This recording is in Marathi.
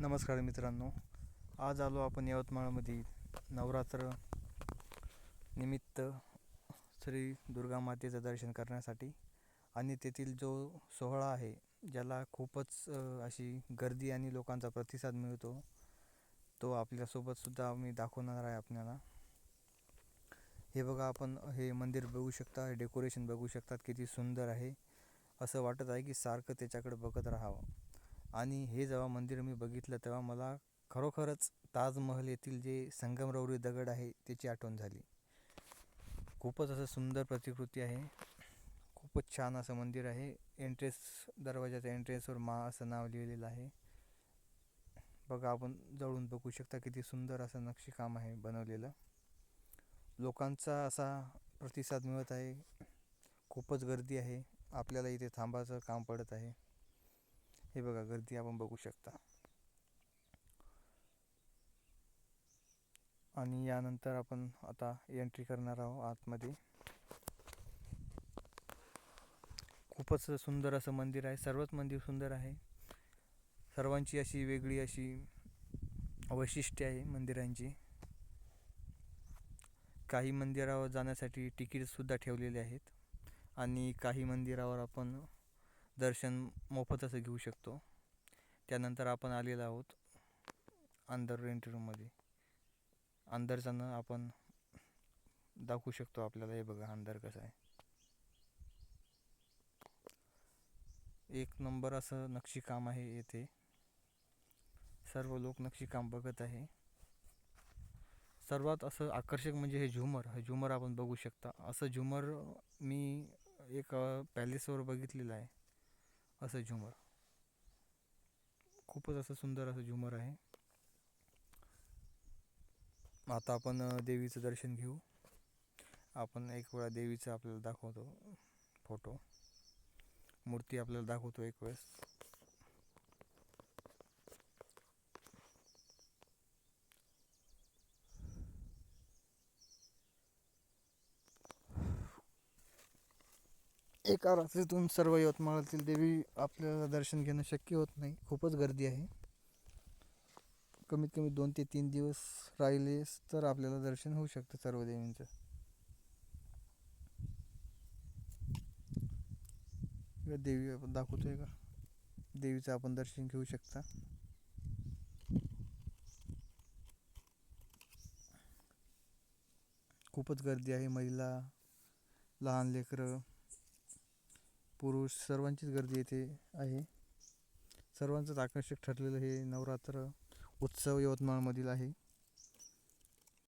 नमस्कार मित्रांनो. आज आलो आपण यवतमाळमध्ये. नवरात्र निमित्त श्री दुर्गा मातेचं दर्शन करण्यासाठी. आणि तेथील जो सोहळा आहे ज्याला खूपच अशी गर्दी आणि लोकांचा प्रतिसाद मिळतो तो आपल्यासोबतसुद्धा मी दाखवणार आहे आपल्याला. हे बघा आपण हे मंदिर बघू शकता डेकोरेशन बघू शकतात किती सुंदर आहे. असं वाटत आहे की सारखं त्याच्याकडे बघत राहावं. आणि हे जेव्हा मंदिर मी बघितलं तेव्हा मला खरोखरच ताजमहल येथील जे संगमरवरी दगड आहे त्याची आठवण झाली. खूपच असं सुंदर प्रतिकृती आहे. खूपच छान असं मंदिर आहे. एंट्रेस दरवाजाच्या एंट्रेसवर मा असं नाव लिहिलेलं आहे. बघा आपण जवळून बघू शकता किती सुंदर असं नक्षीकाम आहे बनवलेलं. लोकांचा असा प्रतिसाद मिळत आहे. खूपच गर्दी आहे. आपल्याला इथे थांबायचं काम पडत आहे. हे बघा गर्दी आपण बघू शकता. आणि यानंतर आपण आता एंट्री करणार आहोत आतमध्ये. खूपच सुंदर असं मंदिर आहे. सर्वच मंदिर सुंदर आहे. सर्वांची अशी वेगळी अशी वैशिष्ट्ये आहे मंदिरांची. काही मंदिरावर जाण्यासाठी तिकीटसुद्धा ठेवलेले आहेत. आणि काही मंदिरावर आपण दर्शन मोफत असं घेऊ शकतो. त्यानंतर आपण आलेलो आहोत अंदर रेंट रूममध्ये अंदर जाणं आपण दाखवू शकतो आपल्याला हे बघा अंदर कसं आहे. एक नंबर असं नक्षीकाम आहे येथे. सर्व लोक नक्षीकाम बघत आहे. सर्वात असं आकर्षक म्हणजे हे झुमर हे झुमर आपण बघू शकता. असं झुमर मी एक पॅलेसवर बघितलेलं आहे. असं झुमर. खूपच असं सुंदर असं झुमर आहे. आता आपण देवीचं दर्शन घेऊ. आपण एक वेळा देवीचं आपल्याला दाखवतो फोटो मूर्ती आपल्याला दाखवतो एक वेळेस. एका रात्रीतून सर्व यवतमाळातील देवी आपल्याला दर्शन घेणं शक्य होत नाही. खूपच गर्दी आहे. कमीत कमी दोन ते तीन दिवस राहिलेस तर आपल्याला दर्शन होऊ शकतं सर्व देवींचं. देवी आपण दाखवतोय का? देवीचं आपण दर्शन घेऊ शकता. खूपच गर्दी आहे. महिला लहान लेकरं पुरुष सर्वांचीच गर्दी येथे आहे. सर्वांचंच आकर्षक ठरलेलं हे नवरात्र उत्सव यवतमाळमधील आहे.